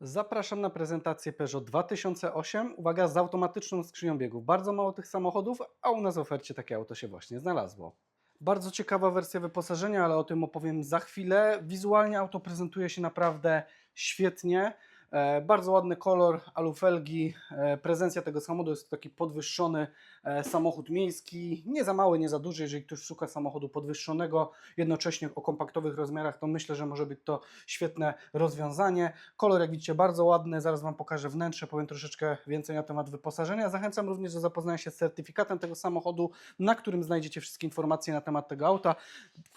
Zapraszam na prezentację Peugeot 2008. Uwaga, z automatyczną skrzynią biegów. Bardzo mało tych samochodów, a u nas w ofercie takie auto się właśnie znalazło. Bardzo ciekawa wersja wyposażenia, ale o tym opowiem za chwilę. Wizualnie auto prezentuje się naprawdę świetnie. E, bardzo ładny kolor, alufelgi. E, prezencja tego samochodu jest taki podwyższony e, samochód miejski. Nie za mały, nie za duży. Jeżeli ktoś szuka samochodu podwyższonego, jednocześnie o kompaktowych rozmiarach, to myślę, że może być to świetne rozwiązanie. Kolor, jak widzicie, bardzo ładny. Zaraz Wam pokażę wnętrze, powiem troszeczkę więcej na temat wyposażenia. Zachęcam również do zapoznania się z certyfikatem tego samochodu, na którym znajdziecie wszystkie informacje na temat tego auta.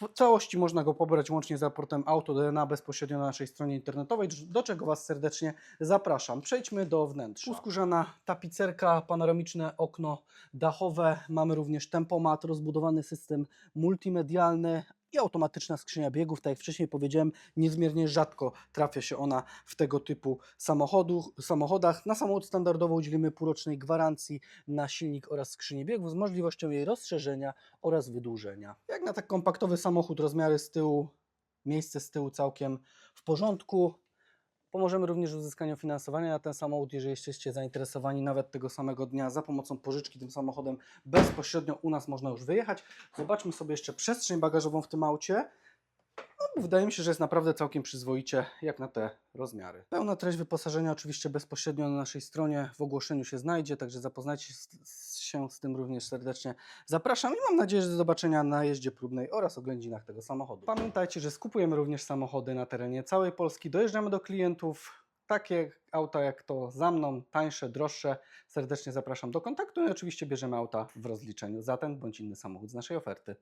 W całości można go pobrać łącznie z raportem Auto DNA bezpośrednio na naszej stronie internetowej, do czego Was serdecznie zapraszam. Przejdźmy do wnętrza. Uskórzana tapicerka, panoramiczne okno dachowe. Mamy również tempomat, rozbudowany system multimedialny i automatyczna skrzynia biegów. Tak jak wcześniej powiedziałem, niezmiernie rzadko trafia się ona w tego typu samochodach. Na samochód standardowo udzielimy półrocznej gwarancji na silnik oraz skrzynię biegów z możliwością jej rozszerzenia oraz wydłużenia. Jak na tak kompaktowy samochód, rozmiary z tyłu, miejsce z tyłu całkiem w porządku. Pomożemy również w uzyskaniu finansowania na ten samochód, jeżeli jesteście zainteresowani nawet tego samego dnia za pomocą pożyczki tym samochodem bezpośrednio u nas można już wyjechać. Zobaczmy sobie jeszcze przestrzeń bagażową w tym aucie. Wydaje mi się, że jest naprawdę całkiem przyzwoicie jak na te rozmiary. Pełna treść wyposażenia oczywiście bezpośrednio na naszej stronie w ogłoszeniu się znajdzie, także zapoznajcie się z tym również serdecznie. Zapraszam i mam nadzieję, że do zobaczenia na jeździe próbnej oraz oględzinach tego samochodu. Pamiętajcie, że skupujemy również samochody na terenie całej Polski, dojeżdżamy do klientów. Takie auta jak to za mną, tańsze, droższe, serdecznie zapraszam do kontaktu i oczywiście bierzemy auta w rozliczeniu za ten bądź inny samochód z naszej oferty.